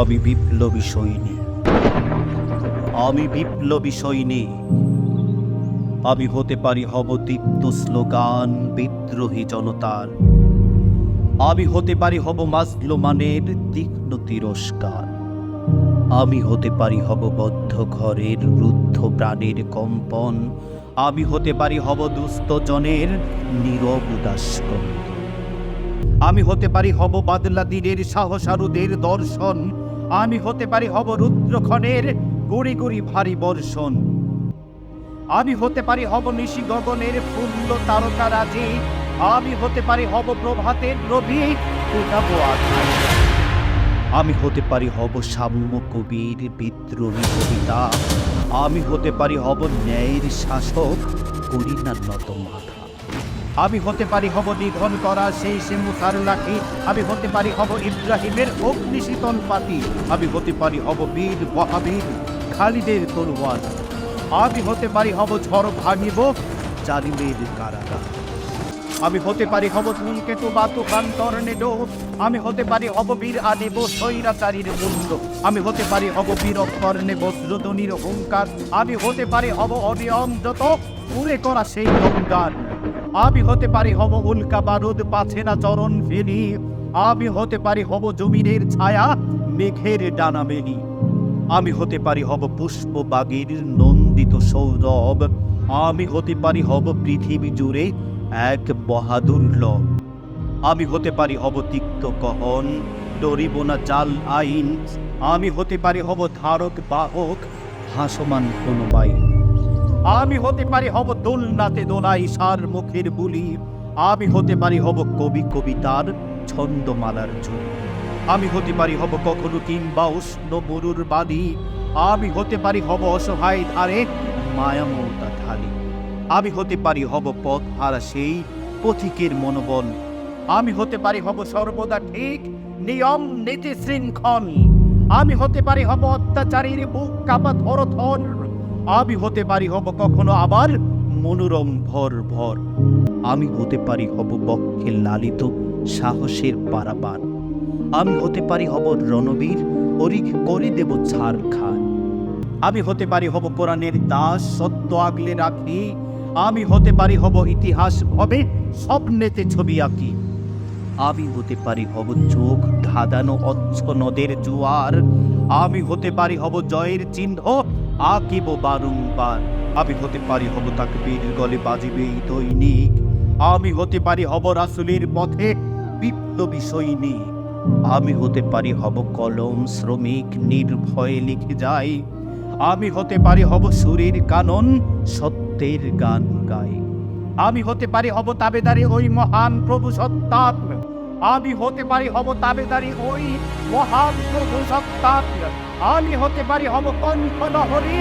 আমি বিপ্লবী সৈনিক আমি বিপ্লবী সৈনিক আমি হতে পারি হব দীপ্ত স্লোগান বিদ্রোহী জনতার। আমি হতে পারি হব মাজলুমানের তীক্ষ্ণ তিরস্কার। আমি হতে পারি হব বদ্ধ ঘরের রুদ্ধ প্রাণের কম্পন। আমি হতে পারি হব দুস্থ জনের নীরব উদাস্কন্দ আমি হতে পারি হব বাদলা দিনের সাহসারুদের দর্শন। আমি হতে পারি হব রুদ্রক্ষণের গড়ি গড়ি ভারী বর্ষণ। আমি হতে পারি হব নিশি গগনের ফুল্ল তারকা রাজি। আমি হতে পারি হব প্রভাতের রবি। আমি হতে পারি হব সাম্য কবির বিদ্রোহী কবিতা। আমি হতে পারি হব ন্যায়ের শাসক, করি না নত মাথা। আমি হতে পারি হব নিধন করা সেই সে মুসার লাঠি। আমি হতে পারি হব ইব্রাহিমের অগ্নিশীতল পাতি। আমি হতে পারি হব বীর বহাবীর খালিদের তরুয়ার আমি হতে পারি হব ঝড় ভাঙিব জালিমের কারাগার। আমি হতে পারি হব ধূমকেতু বা তুফান টর্নেডো। আমি হতে পারি হব বীর আদেব স্বৈরাচারীর মুন্ড। আমি হতে পারি হব বীর কর্ণে বজ্রধ্বনির হুঙ্কার। আমি হতে পারি হব অনিয়ম যত। উড়ে করা সেই গঙ্গার আমি হতে পারি হব উল্কা বারুদ, পাছে না চরণ ফেলি আমি হতে পারি হব জমিনের ছায়া, মেঘের ডানা মেলি আমি হতে পারি হব পুষ্প বাগের নন্দিত সৌরভ। আমি হতে পারি হব পৃথিবী জুড়ে এক বাহাদুর লব আমি হতে পারি হব তিক্ত কহন, ডরিব না জাল আইন। আমি হতে পারি হব ধারক, বাহক হাসমান কোনো বাইন আমি হতে পারি হব দোলনাতে দোলাই সার মুখের বুলি। আমি হতে পারি হব কবি কবিতার ছন্দমালার ঝুলি। আমি হতে পারি হব কখনো কিংবা উষ্ণ মরুর বাদী আমি হতে পারি হব অসহায় ধারে মায়ামতা ঢালি। আমি হতে পারি হব পথ হারা সেই পথিকের মনোবল। আমি হতে পারি হব সর্বদা ঠিক নিয়ম নীতি শৃঙ্খল। আমি হতে পারি হব অত্যাচারীর বুক কাপা ধরথর আমি হতে পারি হব কখনো আবার মনোরম ভর ভর। আমি হতে পারি হব বক্ষে লালিত সাহসের পারাবার আমি হতে পারি হব রণবীর, অরিক করে দেব ছাড় খান আমি হতে পারি হব কোরআনের দাস, সত্য আগলে রাখি। আমি হতে পারি হব ইতিহাস হবে স্বপ্নেতে ছবি আঁকি। আমি হতে পারি হব চোখ ধাঁধানো অচ্ছ নদের জোয়ার। আমি হতে পারি হব জয়ের চিহ্ন আঁকিব বারংবার। আমি হতে পারি হব তাকে বীর গলে বাজিবে দৈনিক। আমি হতে পারি হব রাসুলের পথে বিপ্লবী সৈনিক। আমি হতে পারি হব কলম শ্রমিক, নির্ভয়ে লিখে যাই। আমি হতে পারি হব সুরের কানন, সত্যের গান গাই। আমি হতে পারি হব তাবেদারি ওই মহান প্রভু সত্তাত্ম আমি হতে পারি হব তাবেদারি ওই মহান প্রভু সত্তাত্ম আমি হতে পারি হব কণ্ঠ লহরী।